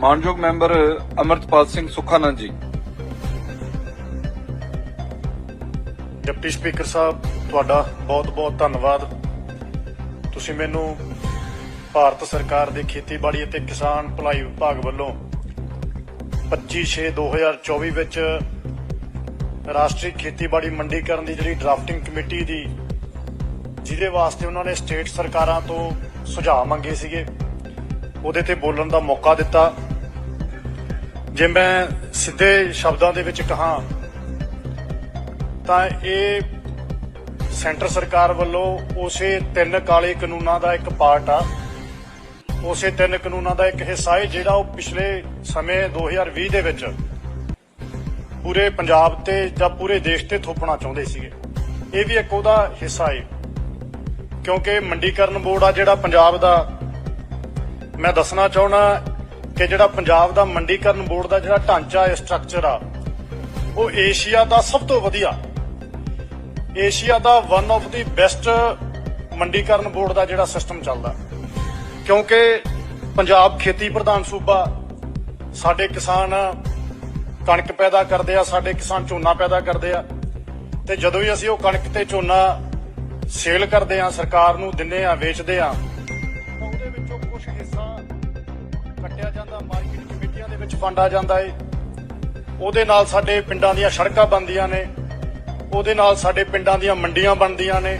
ਮਾਨਯੋਗ ਮੈਂਬਰ ਅਮਰਤਪਾਲ ਸਿੰਘ ਸੁਖਾਨੰਦ ਜੀ। Deputy speaker ਸਾਹਿਬ, ਤੁਹਾਡਾ ਬਹੁਤ-ਬਹੁਤ ਧੰਨਵਾਦ। ਤੁਸੀਂ ਮੈਨੂੰ ਭਾਰਤ ਸਰਕਾਰ ਦੇ ਖੇਤੀਬਾੜੀ ਅਤੇ ਕਿਸਾਨ ਭਲਾਈ ਵਿਭਾਗ ਵੱਲੋਂ 25/6/2024 ਵਿੱਚ ਰਾਸ਼ਟਰੀ ਖੇਤੀਬਾੜੀ ਮੰਡੀਕਰਨ ਦੀ ਜਿਹੜੀ ਡਰਾਫਟਿੰਗ ਕਮੇਟੀ ਦੀ, ਜਿਹਦੇ ਵਾਸਤੇ ਉਹਨਾਂ ਨੇ ਸਟੇਟ ਸਰਕਾਰਾਂ ਤੋਂ ਸੁਝਾਅ ਮੰਗੇ ਸੀਗੇ, ਉਹਦੇ ਤੇ ਬੋਲਣ ਦਾ ਮੌਕਾ ਦਿੱਤਾ। ਜੇ ਮੈਂ ਸਿੱਧੇ ਸ਼ਬਦਾਂ ਦੇ ਵਿੱਚ ਕਹਾਂ, ਤਾਂ ਇਹ ਸੈਂਟਰ ਸਰਕਾਰ ਵੱਲੋਂ ਉਸੇ ਤਿੰਨ ਕਾਲੇ ਕਾਨੂੰਨਾਂ ਦਾ ਇੱਕ ਪਾਰਟ ਆ। ਉਸੇ ਤਿੰਨ ਕਾਨੂੰਨਾਂ ਦਾ ਇੱਕ ਹਿੱਸਾ ਹੈ, ਜਿਹੜਾ ਉਹ ਪਿਛਲੇ ਸਮੇਂ 2020 ਦੇ ਵਿੱਚ ਪੂਰੇ ਪੰਜਾਬ ਤੇ ਜਾਂ ਪੂਰੇ ਦੇਸ਼ ਤੇ ਥੋਪਣਾ ਚਾਹੁੰਦੇ ਸੀਗੇ। ਇਹ ਵੀ ਇੱਕ ਉਹਦਾ ਹਿੱਸਾ ਹੈ। ਕਿਉਂਕਿ ਮੰਡੀਕਰਨ ਬੋਰਡ ਆ ਜਿਹੜਾ ਪੰਜਾਬ ਦਾ। ਮੈਂ ਦੱਸਣਾ ਚਾਹਣਾ ਕਿ ਜਿਹੜਾ ਪੰਜਾਬ ਦਾ ਮੰਡੀਕਰਨ ਬੋਰਡ ਦਾ ਜਿਹੜਾ ਢਾਂਚਾ ਹੈ ਸਟਰਕਚਰ ਆ, ਉਹ ਏਸ਼ੀਆ ਦਾ ਸਭ ਤੋਂ ਵਧੀਆ। ਏਸ਼ੀਆ ਦਾ ਵਨ ਆਫ ਦੀ ਬੈਸਟ ਮੰਡੀਕਰਨ ਬੋਰਡ ਦਾ ਜਿਹੜਾ ਸਿਸਟਮ ਚੱਲਦਾ। ਕਿਉਂਕਿ ਪੰਜਾਬ ਖੇਤੀ ਪ੍ਰਧਾਨ ਸੂਬਾ, ਸਾਡੇ ਕਿਸਾਨ ਕਣਕ ਪੈਦਾ ਕਰਦੇ ਆ, ਸਾਡੇ ਕਿਸਾਨ ਝੋਨਾ ਪੈਦਾ ਕਰਦੇ ਆ। ਤੇ ਜਦੋਂ ਵੀ ਅਸੀਂ ਉਹ ਕਣਕ ਤੇ ਝੋਨਾ ਸੇਲ ਕਰਦੇ ਆ, ਸਰਕਾਰ ਨੂੰ ਦਿੰਨੇ ਆ, ਵੇਚਦੇ ਆ ਵਿੱਚ ਫੰਡ ਜਾਂਦਾ ਏ। ਉਹਦੇ ਨਾਲ ਸਾਡੇ ਪਿੰਡਾਂ ਦੀਆਂ ਸੜਕਾਂ ਬਣਦੀਆਂ ਨੇ। ਉਹਦੇ ਨਾਲ ਸਾਡੇ ਪਿੰਡਾਂ ਦੀਆਂ ਮੰਡੀਆਂ ਬਣਦੀਆਂ ਨੇ।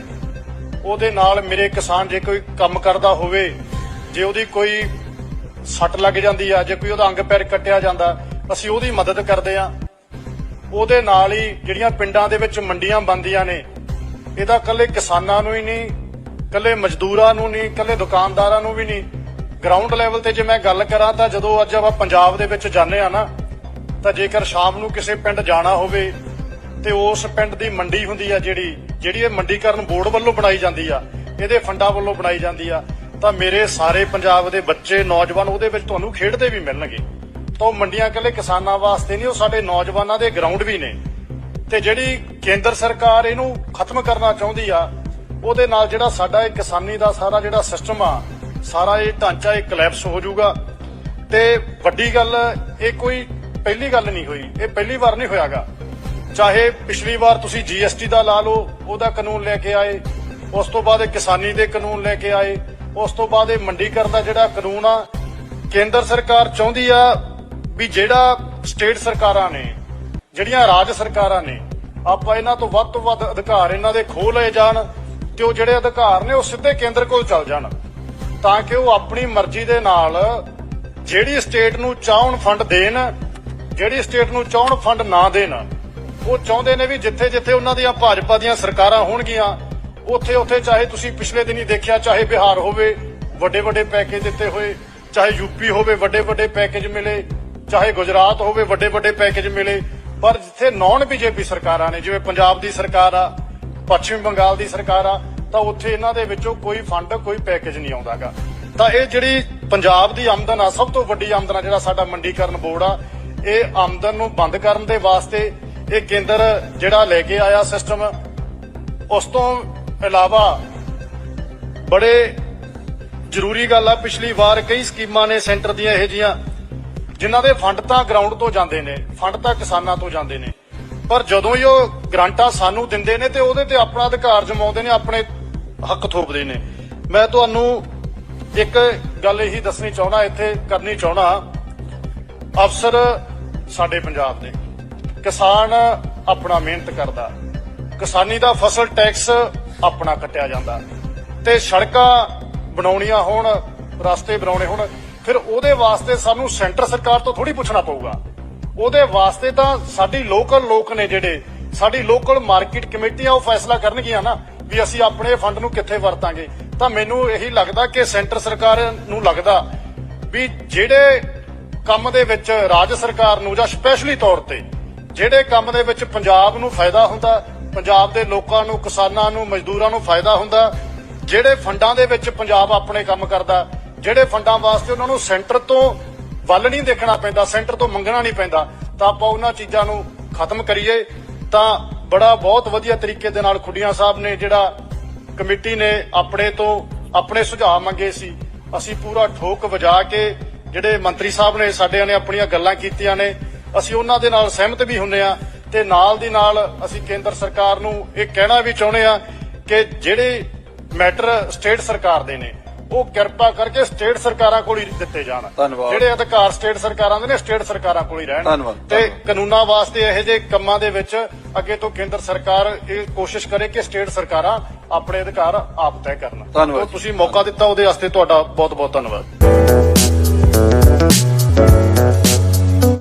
ਉਹਦੇ ਨਾਲ ਮੇਰੇ ਕਿਸਾਨ ਜੇ ਕੋਈ ਕੰਮ ਕਰਦਾ ਹੋਵੇ, ਜੇ ਉਹਦੀ ਕੋਈ ਸੱਟ ਲੱਗ ਜਾਂਦੀ ਆ, ਜੇ ਕੋਈ ਉਹਦਾ ਅੰਗ ਪੈਰ ਕੱਟਿਆ ਜਾਂਦਾ, ਅਸੀਂ ਉਹਦੀ ਮਦਦ ਕਰਦੇ ਆ। ਉਹਦੇ ਨਾਲ ਹੀ ਜਿਹੜੀਆਂ ਪਿੰਡਾਂ ਦੇ ਵਿੱਚ ਮੰਡੀਆਂ ਬਣਦੀਆਂ ਨੇ, ਇਹਦਾ ਇਕੱਲੇ ਕਿਸਾਨਾਂ ਨੂੰ ਹੀ ਨਹੀਂ, ਇਕੱਲੇ ਮਜ਼ਦੂਰਾਂ ਨੂੰ ਨਹੀਂ, ਇਕੱਲੇ ਦੁਕਾਨਦਾਰਾਂ ਨੂੰ ਵੀ ਨਹੀਂ ਗਰਾਊਂਡ ਲੈਵਲ ਤੇ ਜੇ ਮੈਂ ਗੱਲ ਕਰਾਂ ਤਾਂ ਜਦੋਂ ਅੱਜ ਆਪਾਂ ਪੰਜਾਬ ਦੇ ਵਿੱਚ ਜਾਂਦੇ ਆ ਨਾ, ਤਾਂ ਜੇਕਰ ਸ਼ਾਮ ਨੂੰ ਕਿਸੇ ਪਿੰਡ ਜਾਣਾ ਹੋਵੇ ਤੇ ਉਸ ਪਿੰਡ ਦੀ ਮੰਡੀ ਹੁੰਦੀ ਆ ਜਿਹੜੀ ਜਿਹੜੀ ਇਹ ਮੰਡੀਕਰਨ ਬੋਰਡ ਵੱਲੋਂ ਬਣਾਈ ਜਾਂਦੀ ਆ, ਇਹਦੇ ਫੰਡਾਂ ਵੱਲੋਂ ਬਣਾਈ ਜਾਂਦੀ ਆ, ਤਾਂ ਮੇਰੇ ਸਾਰੇ ਪੰਜਾਬ ਦੇ ਬੱਚੇ ਨੌਜਵਾਨ ਉਹਦੇ ਵਿੱਚ ਤੁਹਾਨੂੰ ਖੇਡਦੇ ਵੀ ਮਿਲਣਗੇ। ਤਾਂ ਉਹ ਮੰਡੀਆਂ ਇਕੱਲੇ ਕਿਸਾਨਾਂ ਵਾਸਤੇ ਨਹੀਂ, ਉਹ ਸਾਡੇ ਨੌਜਵਾਨਾਂ ਦੇ ਗਰਾਊਂਡ ਵੀ ਨੇ। ਤੇ ਜਿਹੜੀ ਕੇਂਦਰ ਸਰਕਾਰ ਇਹਨੂੰ ਖਤਮ ਕਰਨਾ ਚਾਹੁੰਦੀ ਆ, ਉਹਦੇ ਨਾਲ ਜਿਹੜਾ ਸਾਡਾ ਇਹ ਕਿਸਾਨੀ ਦਾ ਸਾਰਾ ਜਿਹੜਾ ਸਿਸਟਮ ਆ ਸਾਰਾ ਇਹ ਢਾਂਚਾ ਇਹ ਕਲੈਪਸ ਹੋ ਜਾਊਗਾ। ਤੇ ਵੱਡੀ ਗੱਲ, ਇਹ ਕੋਈ ਪਹਿਲੀ ਗੱਲ ਨਹੀਂ ਹੋਈ। ਇਹ ਪਹਿਲੀ ਵਾਰ ਨਹੀਂ ਹੋਇਆਗਾ। ਚਾਹੇ ਪਿਛਲੀ ਵਾਰ ਤੁਸੀਂ ਜੀਐਸਟੀ ਦਾ ਲਾ ਲਓ, ਉਹਦਾ ਕਾਨੂੰਨ ਲੈ ਕੇ ਆਏ। ਉਸ ਤੋਂ ਬਾਅਦ ਇਹ ਕਿਸਾਨੀ ਦੇ ਕਾਨੂੰਨ ਲੈ ਕੇ ਆਏ। ਉਸ ਤੋਂ ਬਾਅਦ ਇਹ ਮੰਡੀਕਰਨ ਦਾ ਜਿਹੜਾ ਕਾਨੂੰਨ ਆ, ਕੇਂਦਰ ਸਰਕਾਰ ਚਾਹੁੰਦੀ ਆ ਵੀ ਜਿਹੜਾ ਸਟੇਟ ਸਰਕਾਰਾਂ ਨੇ, ਜਿਹੜੀਆਂ ਰਾਜ ਸਰਕਾਰਾਂ ਨੇ, ਆਪਾਂ ਇਹਨਾਂ ਤੋਂ ਵੱਧ ਤੋਂ ਵੱਧ ਅਧਿਕਾਰ ਇਹਨਾਂ ਦੇ ਖੋਹ ਲਏ ਜਾਣ ਤੇ ਉਹ ਜਿਹੜੇ ਅਧਿਕਾਰ ਨੇ ਉਹ ਸਿੱਧੇ ਕੇਂਦਰ ਕੋਲ ਚੱਲ ਜਾਣ। ਤਾਂ ਕਿ ਉਹ ਆਪਣੀ ਮਰਜ਼ੀ ਦੇ ਨਾਲ ਜਿਹੜੀ ਸਟੇਟ ਨੂੰ ਚਾਹਣ ਫੰਡ ਦੇਣ, ਜਿਹੜੀ ਸਟੇਟ ਨੂੰ ਚਾਹਣ ਫੰਡ ਨਾ ਦੇਣ, ਉਹ ਚਾਹੁੰਦੇ ਨੇ ਵੀ ਜਿੱਥੇ ਜਿੱਥੇ ਉਹਨਾਂ ਦੀਆਂ ਭਾਜਪਾ ਦੀਆਂ ਸਰਕਾਰਾਂ ਹੋਣਗੀਆਂ ਉੱਥੇ ਉੱਥੇ ਚਾਹੇ ਤੁਸੀਂ ਪਿਛਲੇ ਦਿਨੀ ਦੇਖਿਆ, ਚਾਹੇ ਬਿਹਾਰ ਹੋਵੇ ਵੱਡੇ ਵੱਡੇ ਪੈਕੇਜ ਦਿੱਤੇ ਹੋਏ, ਚਾਹੇ ਯੂਪੀ ਹੋਵੇ ਵੱਡੇ ਵੱਡੇ ਪੈਕੇਜ ਮਿਲੇ, ਚਾਹੇ ਗੁਜਰਾਤ ਹੋਵੇ ਵੱਡੇ ਵੱਡੇ ਪੈਕੇਜ ਮਿਲੇ, ਪਰ ਜਿੱਥੇ ਨਾਨ ਬੀਜੇਪੀ ਸਰਕਾਰਾਂ ਨੇ, ਜਿਵੇਂ ਪੰਜਾਬ ਦੀ ਸਰਕਾਰ ਆ, ਪੱਛਮੀ ਬੰਗਾਲ ਦੀ ਸਰਕਾਰ ਆ ਤਾਂ ਉੱਥੇ ਇਹਨਾਂ ਦੇ ਵਿੱਚੋਂ ਕੋਈ ਫੰਡ, ਕੋਈ ਪੈਕੇਜ ਨਹੀਂ ਆਉਂਦਾਗਾ। ਤਾਂ ਇਹ ਜਿਹੜੀ ਪੰਜਾਬ ਦੀ ਆਮਦਨ ਆ, ਸਭ ਤੋਂ ਵੱਡੀ ਆਮਦਨ ਆ ਜਿਹੜਾ ਸਾਡਾ ਮੰਡੀਕਰਨ ਬੋਰਡ ਆ, ਇਹ ਆਮਦਨ ਨੂੰ ਬੰਦ ਕਰਨ ਦੇ ਵਾਸਤੇ ਇਹ ਕੇਂਦਰ ਜਿਹੜਾ ਲੈ ਕੇ ਆਇਆ ਸਿਸਟਮ ਉਸ ਤੋਂ ਇਲਾਵਾ ਬੜੇ ਜ਼ਰੂਰੀ ਗੱਲ ਆ, ਪਿਛਲੀ ਵਾਰ ਕਈ ਸਕੀਮਾਂ ਨੇ ਸੈਂਟਰ ਦੀਆਂ ਇਹੋ ਜੀਆਂ, ਜਿਨ੍ਹਾਂ ਦੇ ਫੰਡ ਤਾਂ ਗਰਾਊਂਡ ਤੋਂ ਜਾਂਦੇ ਨੇ, ਫੰਡ ਤਾਂ ਕਿਸਾਨਾਂ ਤੋਂ ਜਾਂਦੇ ਨੇ। ਪਰ ਜਦੋਂ ਹੀ ਉਹ ਗ੍ਰਾਂਟਾਂ ਸਾਨੂੰ ਦਿੰਦੇ ਨੇ ਤੇ ਉਹਦੇ ਤੇ ਆਪਣਾ ਅਧਿਕਾਰ ਜਮਾਉਂਦੇ ਨੇ, ਆਪਣੇ ਹੱਕ ਥੋਪਦੇ ਨੇ। ਮੈਂ ਤੁਹਾਨੂੰ ਇੱਕ ਗੱਲ ਇਹੀ ਦੱਸਣੀ ਚਾਹੁੰਦਾ, ਇੱਥੇ ਕਰਨੀ ਚਾਹੁੰਦਾ। ਅਫਸਰ ਸਾਡੇ ਪੰਜਾਬ ਦੇ। ਕਿਸਾਨ ਆਪਣਾ ਮਿਹਨਤ ਕਰਦਾ। ਕਿਸਾਨੀ ਦਾ ਫਸਲ ਟੈਕਸ ਆਪਣਾ ਕੱਟਿਆ ਜਾਂਦਾ। ਤੇ ਸੜਕਾਂ ਬਣਾਉਣੀਆਂ ਹੋਣ, ਰਸਤੇ ਬਣਾਉਣੇ ਹੋਣ, ਫਿਰ ਉਹਦੇ ਵਾਸਤੇ ਸਾਨੂੰ ਸੈਂਟਰ ਸਰਕਾਰ ਤੋਂ ਥੋੜੀ ਪੁੱਛਣਾ ਪਊਗਾ। ਉਹਦੇ ਵਾਸਤੇ ਤਾਂ ਸਾਡੀ ਲੋਕਲ ਲੋਕ ਨੇ ਜਿਹੜੇ, ਸਾਡੀ ਲੋਕਲ ਮਾਰਕੀਟ ਕਮੇਟੀਆਂ ਉਹ ਫੈਸਲਾ ਕਰਨਗੀਆਂ ਨਾ। ਵੀ ਅਸੀਂ ਆਪਣੇ ਫੰਡ ਨੂੰ ਕਿੱਥੇ ਵਰਤਾਂਗੇ। ਤਾਂ ਮੈਨੂੰ ਇਹੀ ਲੱਗਦਾ ਕਿ ਸੈਂਟਰ ਸਰਕਾਰ ਨੂੰ ਲੱਗਦਾ ਵੀ ਜਿਹੜੇ ਕੰਮ ਦੇ ਵਿੱਚ ਰਾਜ ਸਰਕਾਰ ਨੂੰ ਜਾਂ ਸਪੈਸ਼ਲੀ ਤੌਰ ਤੇ ਜਿਹੜੇ ਕੰਮ ਦੇ ਵਿੱਚ ਪੰਜਾਬ ਨੂੰ ਫਾਇਦਾ ਹੁੰਦਾ, ਪੰਜਾਬ ਦੇ ਲੋਕਾਂ ਨੂੰ, ਕਿਸਾਨਾਂ ਨੂੰ, ਮਜ਼ਦੂਰਾਂ ਨੂੰ ਫਾਇਦਾ ਹੁੰਦਾ, ਜਿਹੜੇ ਫੰਡਾਂ ਦੇ ਵਿੱਚ ਪੰਜਾਬ ਆਪਣੇ ਕੰਮ ਕਰਦਾ, ਜਿਹੜੇ ਫੰਡਾਂ ਵਾਸਤੇ ਉਹਨਾਂ ਨੂੰ ਸੈਂਟਰ ਤੋਂ ਵੱਲ ਨਹੀਂ ਦੇਖਣਾ ਪੈਂਦਾ, ਸੈਂਟਰ ਤੋਂ ਮੰਗਣਾ ਨਹੀਂ ਪੈਂਦਾ, ਤਾਂ ਆਪਾਂ ਉਹਨਾਂ ਚੀਜ਼ਾਂ ਨੂੰ ਖਤਮ ਕਰੀਏ। ਤਾਂ ਬੜਾ ਬਹੁਤ ਵਧੀਆ ਤਰੀਕੇ ਦੇ ਨਾਲ ਖੁੱਡੀਆਂ ਸਾਹਿਬ ਨੇ ਜਿਹੜਾ ਕਮੇਟੀ ਨੇ ਆਪਣੇ ਤੋਂ ਆਪਣੇ ਸੁਝਾਅ ਮੰਗੇ ਸੀ। ਅਸੀਂ ਪੂਰਾ ਠੋਕ ਵਜਾ ਕੇ ਜਿਹੜੇ ਮੰਤਰੀ ਸਾਹਿਬ ਨੇ ਸਾਡਿਆਂ ਨੇ ਆਪਣੀਆਂ ਗੱਲਾਂ ਕੀਤੀਆਂ ਨੇ, ਅਸੀਂ ਉਹਨਾਂ ਦੇ ਨਾਲ ਸਹਿਮਤ ਵੀ ਹੁੰਨੇ ਆ ਤੇ ਨਾਲ ਦੀ ਨਾਲ ਅਸੀਂ ਕੇਂਦਰ ਸਰਕਾਰ ਨੂੰ ਇਹ ਕਹਿਣਾ ਵੀ ਚਾਹੁੰਦੇ ਆ ਕਿ ਜਿਹੜੇ ਮੈਟਰ ਸਟੇਟ ਸਰਕਾਰ ਦੇ ਨੇ ਉਹ ਕਿਰਪਾ ਕਰਕੇ ਸਟੇਟ ਸਰਕਾਰਾਂ ਕੋਲ ਹੀ ਦਿੱਤੇ ਜਾਣ। ਧੰਨਵਾਦ। ਜਿਹੜੇ ਅਧਿਕਾਰ ਸਟੇਟ ਸਰਕਾਰਾਂ ਦੇ ਨੇ ਸਟੇਟ ਸਰਕਾਰਾਂ ਕੋਲ ਹੀ ਰਹਿਣ। ਧੰਨਵਾਦ, ਤੇ ਧੰਨਵਾਦ। ਕਾਨੂੰਨਾਂ ਵਾਸਤੇ ਇਹੋ ਜਿਹੇ ਕੰਮਾਂ ਦੇ ਵਿੱਚ ਅੱਗੇ ਤੋਂ ਕੇਂਦਰ ਸਰਕਾਰ ਇਹ ਕੋਸ਼ਿਸ਼ ਕਰੇ ਕਿ ਸਟੇਟ ਸਰਕਾਰਾਂ ਆਪਣੇ ਅਧਿਕਾਰ ਆਪ ਤੈਅ ਕਰਨ। ਧੰਨਵਾਦ ਤੋ ਤੁਸੀਂ ਮੌਕਾ ਦਿੱਤਾ ਉਹਦੇ ਵਾਸਤੇ ਤੁਹਾਡਾ ਬਹੁਤ ਬਹੁਤ ਧੰਨਵਾਦ।